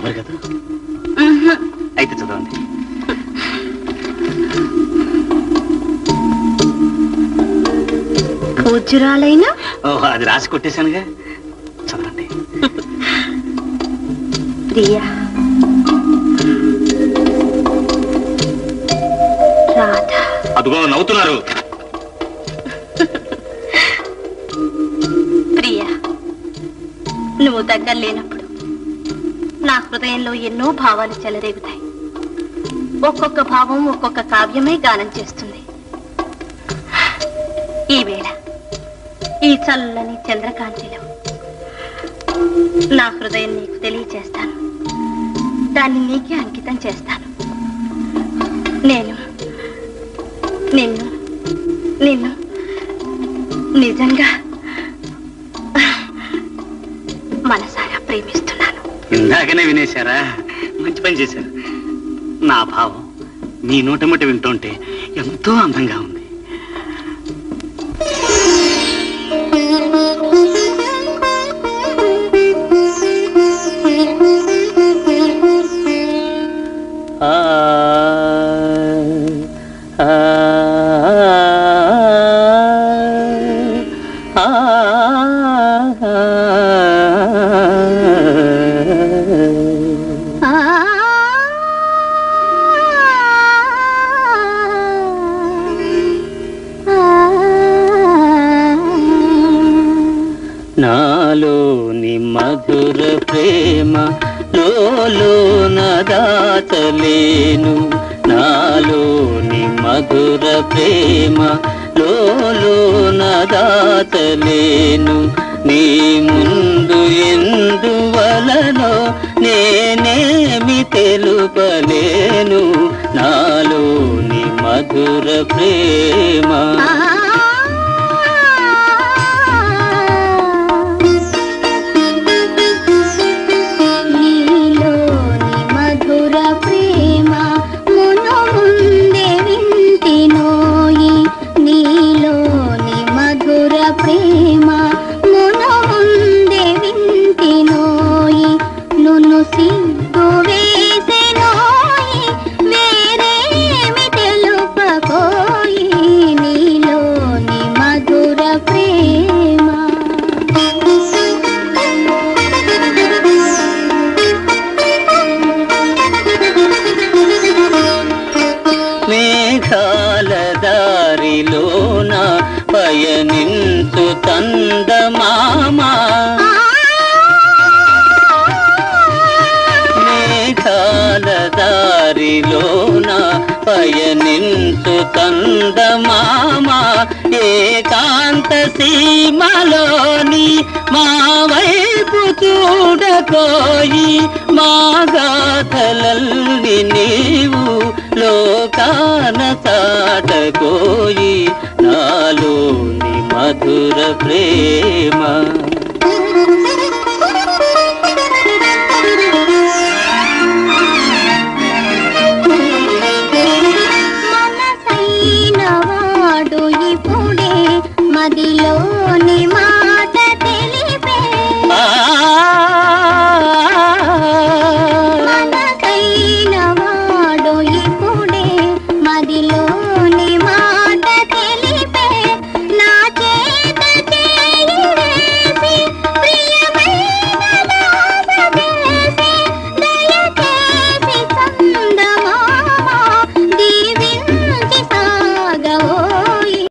ఎవరు కదా అయితే చదవండి. పూజ్యురాలైన ఓహో అది రాసి కొట్టేశానుగా. చదవండి. ప్రియా. అదిగో నవ్వుతున్నారు. ప్రియా నువ్వు దగ్గర లేనప్పుడు నా హృదయంలో ఎన్నో భావాలు చెలరేగుతాయి. ఒక్కొక్క భావం ఒక్కొక్క కావ్యమై గానం చేస్తుంది. ఈ వేళ ఈ చల్లని చంద్రకాంతిలో నా హృదయం నీకు తెలియచేస్తాను. దాన్ని నీకే అంకితం చేస్తాను. నేను నిన్ను నిన్ను నిజంగా మనసారా ప్రేమిస్తున్నాను ఇందాకనే వినేశారా మంచి పని చేశారు నా భావం మీ నోటముట వింటుంటే ఎంతో అందంగా ఉంది ఆ నాలోని మధుర ప్రేమ లోన దాచలేను. నాలోని మధుర ప్రేమ లోన దాచలేను. నీ ముందు ఎందువలనో నేనేమి తెలుపలేను. నాలోని మధుర ప్రేమ. మేఘాల దారిలోన పయనించు తందమామా మేఘాల దారిలోన పయనించు తందమామా ఏకాంత సీమలోని మా వైపు చూడకోయి మా గాథలల్ని నీవు లోకా సాటకోయి నాలోని మధుర ప్రేమ. మదిలో